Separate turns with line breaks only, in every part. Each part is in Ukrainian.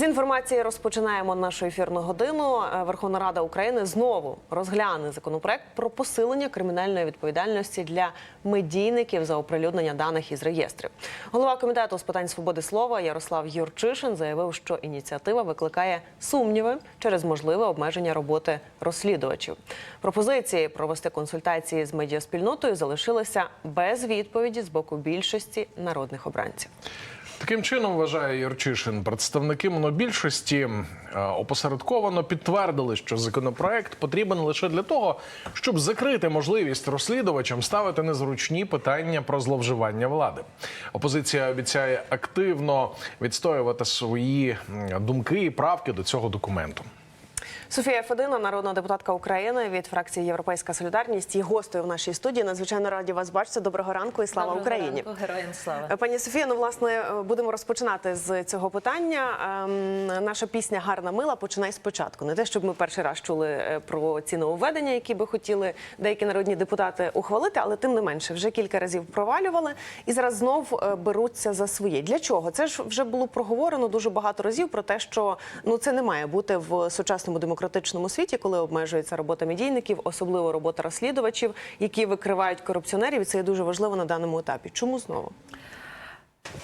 З інформації розпочинаємо нашу ефірну годину. Е, Верховна Рада України знову розгляне законопроект про посилення кримінальної відповідальності для медійників за оприлюднення даних із реєстрів. Голова комітету з питань свободи слова Ярослав Юрчишин заявив, що ініціатива викликає сумніви через можливе обмеження роботи розслідувачів. Пропозиції провести консультації з медіаспільнотою залишилися без відповіді з боку більшості народних обранців.
Таким чином, вважає Юрчишин, представники монобільшості е, опосередковано підтвердили, що законопроект потрібен лише для того, щоб закрити можливість розслідувачам ставити незручні питання про зловживання влади. Опозиція обіцяє активно відстоювати свої думки і правки до цього документу.
Софія Федина, народна депутатка України від фракції Європейська Солідарність, є гостею в нашій студії. Надзвичайно раді вас бачити. Доброго ранку і слава
Доброго
Україні.
ранку, героям слава.
Е, Пані Софія, ну власне будемо розпочинати з цього питання. Ем, Наша пісня Гарна мила починай спочатку. Не те, щоб ми перший раз чули е, про ці нововведення, які би хотіли деякі народні депутати ухвалити, але тим не менше вже кілька разів провалювали і зараз знов е, беруться за своє. Для чого? Це ж вже було проговорено дуже багато разів про те, що ну це не має бути в сучасному демократичному світі, коли обмежується робота медійників, особливо робота розслідувачів, які викривають корупціонерів. І це є дуже важливо на даному етапі. Чому знову?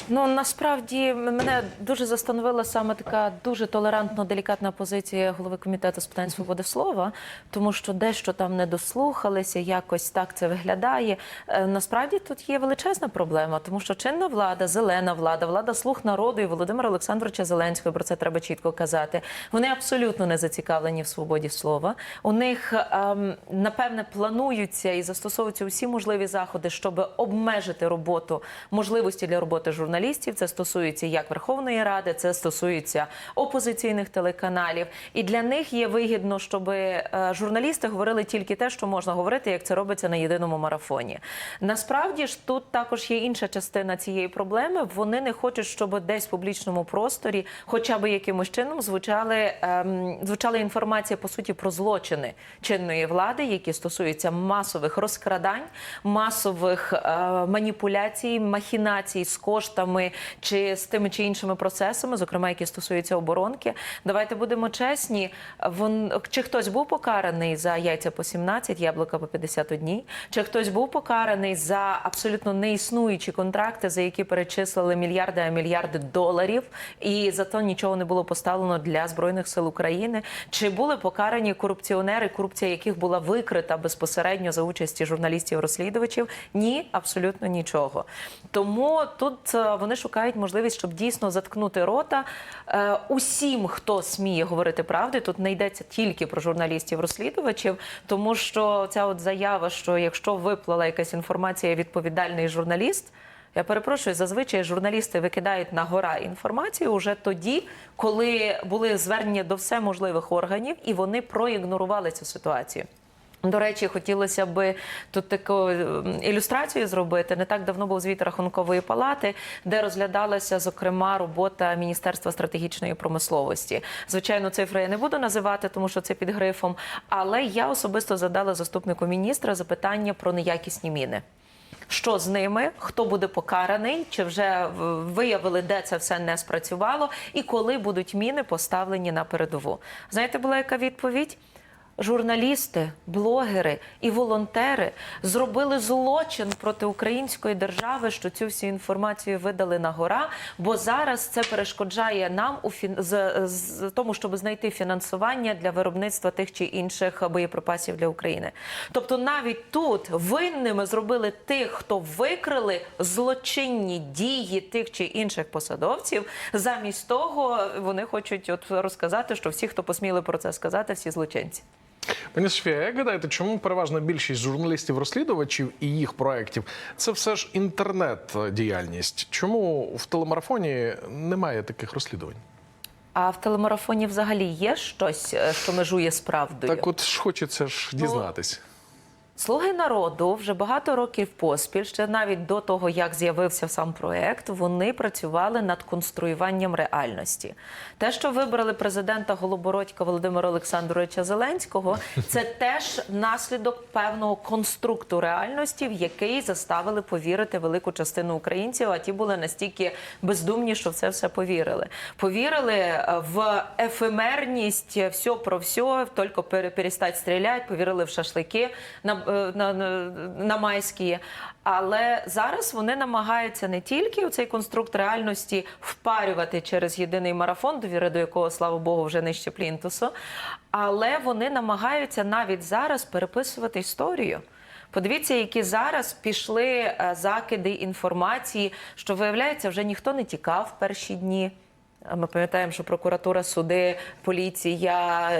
Ну насправді мене дуже застановила саме така дуже толерантно делікатна позиція голови комітету з питань свободи слова, тому що дещо там не дослухалися, якось так це виглядає. Е, Насправді тут є величезна проблема, тому що чинна влада, зелена влада, влада слуг народу і Володимира Олександровича Зеленського. Про це треба чітко казати. Вони абсолютно не зацікавлені в свободі слова. У них ем, напевне плануються і застосовуються усі можливі заходи, щоб обмежити роботу можливості для роботи журналістів. Це стосується як Верховної Ради, це стосується опозиційних телеканалів. І для них є вигідно, щоб е, журналісти говорили тільки те, що можна говорити, як це робиться на єдиному марафоні. Насправді ж тут також є інша частина цієї проблеми. Вони не хочуть, щоб десь в публічному просторі, хоча б якимось чином, звучали ем, звучала інформація по суті про злочини чинної влади, які стосуються масових розкрадань, масових е, маніпуляцій, махінацій з коштами чи з тими чи іншими процесами, зокрема які стосуються оборонки. Давайте будемо чесні. Вон чи хтось був покараний за яйця по 17, яблука по 51, чи хтось був покараний за абсолютно неіснуючі контракти, за які перечислили мільярди а мільярди доларів, і за то нічого не було поставлено для збройних сил України. Чи були покарані корупціонери, корупція яких була викрита безпосередньо за участі журналістів-розслідувачів? Ні, абсолютно нічого. Тому тут е, вони шукають можливість, щоб дійсно заткнути рота е, усім, хто сміє говорити правди. Тут не йдеться тільки про журналістів-розслідувачів, тому що ця от заява, що якщо виплала якась інформація, відповідальний журналіст. Я перепрошую, зазвичай журналісти викидають на гора інформацію уже тоді, коли були звернення до всеможливих органів, і вони проігнорували цю ситуацію. До речі, хотілося би тут таку ілюстрацію зробити. Не так давно був звіт рахункової палати, де розглядалася зокрема робота Міністерства стратегічної промисловості. Звичайно, цифри я не буду називати, тому що це під грифом. Але я особисто задала заступнику міністра запитання про неякісні міни. Що з ними, хто буде покараний, чи вже виявили, де це все не спрацювало, і коли будуть міни поставлені на передову? Знаєте, була яка відповідь? Журналісти, блогери і волонтери зробили злочин проти української держави, що цю всю інформацію видали на гора, бо зараз це перешкоджає нам у фін... з, з тому, щоб знайти фінансування для виробництва тих чи інших боєприпасів для України. Тобто, навіть тут винними зробили тих, хто викрили злочинні дії тих чи інших посадовців. Замість того вони хочуть от розказати, що всі, хто посміли про це сказати, всі злочинці.
Пані Софія, як гадаєте, чому переважна більшість журналістів-розслідувачів і їх проєктів це все ж інтернет-діяльність? Чому в телемарафоні немає таких розслідувань?
А в телемарафоні взагалі є щось, е, що межує з правдою?
Так, от ж хочеться ж дізнатись.
Слуги народу вже багато років поспіль, ще навіть до того, як з'явився сам проект, вони працювали над конструюванням реальності. Те, що вибрали президента Голобородька Володимира Олександровича Зеленського, це теж наслідок певного конструкту реальності, в який заставили повірити велику частину українців. А ті були настільки бездумні, що в це все повірили. Повірили е, в ефемерність, все про все, тільки пере- перестать стріляти, повірили в шашлики на, е, на, на, на майські. Але зараз вони намагаються не тільки у цей конструкт реальності впарювати через єдиний марафон, довіри до якого, слава Богу, вже нижче плінтусу, але вони намагаються навіть зараз переписувати історію. Подивіться, які зараз пішли е, закиди інформації, що виявляється, вже ніхто не тікав в перші дні. Ми пам'ятаємо, що прокуратура, суди, поліція,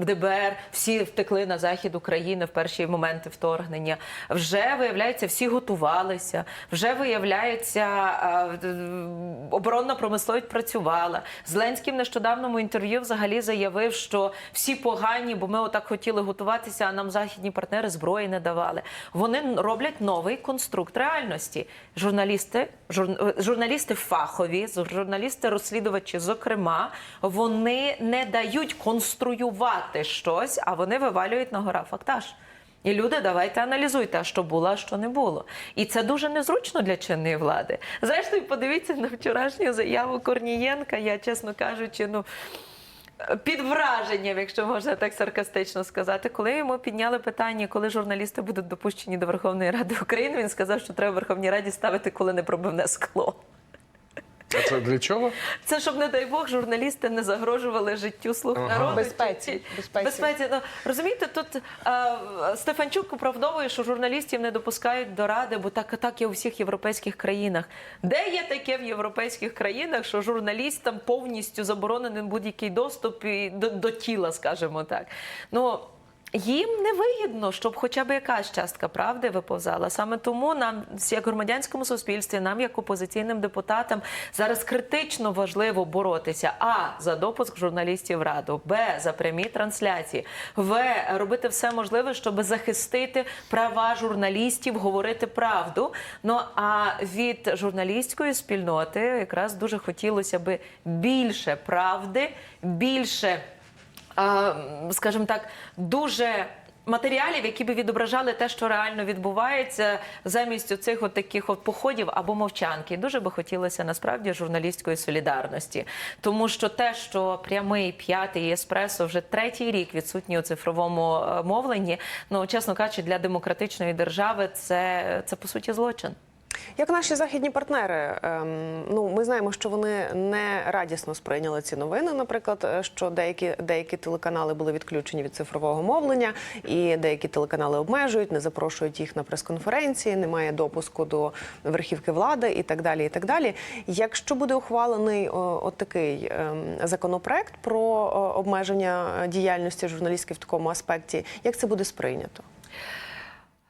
ДБР всі втекли на захід України в перші моменти вторгнення. Вже виявляється, всі готувалися. Вже виявляється, оборонна промисловість працювала. Зеленський в нещодавному інтерв'ю взагалі заявив, що всі погані, бо ми отак хотіли готуватися, а нам західні партнери зброї не давали. Вони роблять новий конструкт реальності. Журналісти, жур- журналісти фахові, журналісти розслідувачі, зокрема, вони не дають конструювати щось, а вони вивалюють на гора фактаж. І люди, давайте аналізуйте, а що було, а що не було. І це дуже незручно для чинної влади. Зрештою, подивіться на вчорашню заяву Корнієнка. Я, чесно кажучи, ну. Під враженням, якщо можна так саркастично сказати, коли йому підняли питання, коли журналісти будуть допущені до Верховної Ради України, він сказав, що треба в Верховній Раді ставити коли непробивне скло.
А це для чого?
Це щоб, не дай Бог, журналісти не загрожували життю слуг
Ага.
народу.
Безпеці, безпеці.
безпеці. Ну, розумієте, тут е, Стефанчук оправдовує, що журналістів не допускають до ради, бо так, так є у всіх європейських країнах. Де є таке в європейських країнах, що журналістам повністю заборонений будь-який доступ і до, до тіла, скажімо так. Ну, їм не вигідно, щоб хоча б якась частка правди виповзала. Саме тому нам, як громадянському суспільстві, нам, як опозиційним депутатам, зараз критично важливо боротися а за допуск журналістів в раду, б за прямі трансляції, в робити все можливе, щоб захистити права журналістів, говорити правду. Ну а від журналістської спільноти якраз дуже хотілося би більше правди, більше скажімо так, дуже. Матеріалів, які би відображали те, що реально відбувається, замість оцих от таких от походів або мовчанки. Дуже би хотілося насправді журналістської солідарності, тому що те, що прямий п'ятий еспресо вже третій рік відсутній у цифровому е, мовленні, ну чесно кажучи, для демократичної держави це, це по суті злочин.
Як наші західні партнери, ем, ну ми знаємо, що вони не радісно сприйняли ці новини. Наприклад, е, що деякі деякі телеканали були відключені від цифрового мовлення, і деякі телеканали обмежують, не запрошують їх на прес-конференції, немає допуску до верхівки влади і так далі. І так далі. Якщо буде ухвалений от такий ем, законопроект про обмеження діяльності журналістів в такому аспекті, як це буде сприйнято?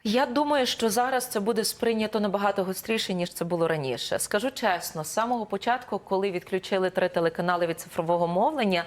Я думаю, що зараз це буде сприйнято набагато гостріше ніж це було раніше. Скажу чесно, з самого початку, коли відключили три телеканали від цифрового мовлення,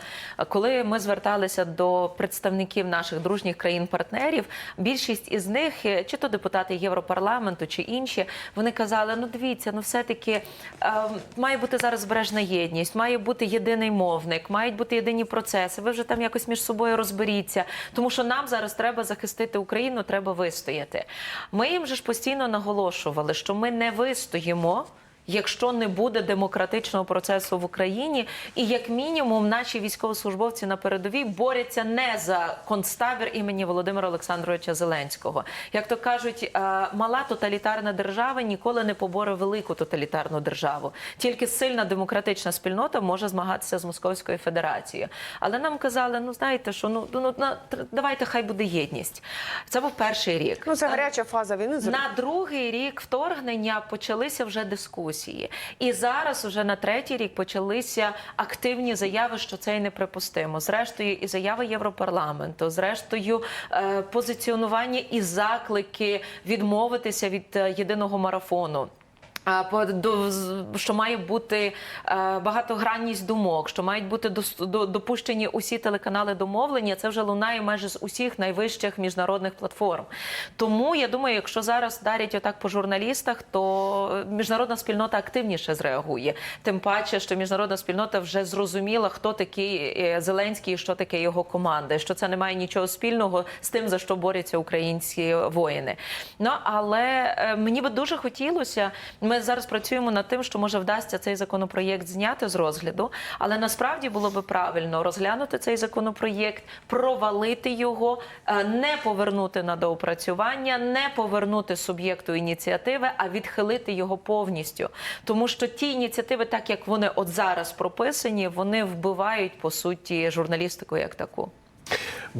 коли ми зверталися до представників наших дружніх країн-партнерів, більшість із них, е, чи то депутати Європарламенту, чи інші, вони казали: ну дивіться, ну все-таки е, має бути зараз збережна єдність, має бути єдиний мовник, мають бути єдині процеси. Ви вже там якось між собою розберіться, тому що нам зараз треба захистити Україну, треба вистояти. Ми їм же ж постійно наголошували, що ми не вистоїмо. Якщо не буде демократичного процесу в Україні, і як мінімум наші військовослужбовці на передовій борються не за концтабір імені Володимира Олександровича Зеленського, як то кажуть, е, мала тоталітарна держава ніколи не поборе велику тоталітарну державу. Тільки сильна демократична спільнота може змагатися з Московською Федерацією. Але нам казали, ну знаєте, що ну, ну давайте хай буде єдність. Це був перший рік.
Ну це гаряча фаза війни.
На другий рік вторгнення почалися вже дискусії, і зараз, уже на третій рік, почалися активні заяви, що це і неприпустимо. Зрештою, і заяви Європарламенту, зрештою, е, позиціонування і заклики відмовитися від е, єдиного марафону. Що має бути е, багатогранність думок, що мають бути до- допущені усі телеканали домовлення. Це вже лунає майже з усіх найвищих міжнародних платформ. Тому я думаю, якщо зараз дарять отак по журналістах, то міжнародна спільнота активніше зреагує. Тим паче, що міжнародна спільнота вже зрозуміла, хто такий е, Зеленський і що таке його команда, що це не має нічого спільного з тим, за що борються українські воїни. Ну але е, мені би дуже хотілося. Ми зараз працюємо над тим, що може вдасться цей законопроєкт зняти з розгляду, але насправді було би правильно розглянути цей законопроєкт, провалити його, е, не повернути на доопрацювання, не повернути суб'єкту ініціативи, а відхилити його повністю. Тому що ті ініціативи, так як вони от зараз прописані, вони вбивають по суті журналістику як таку.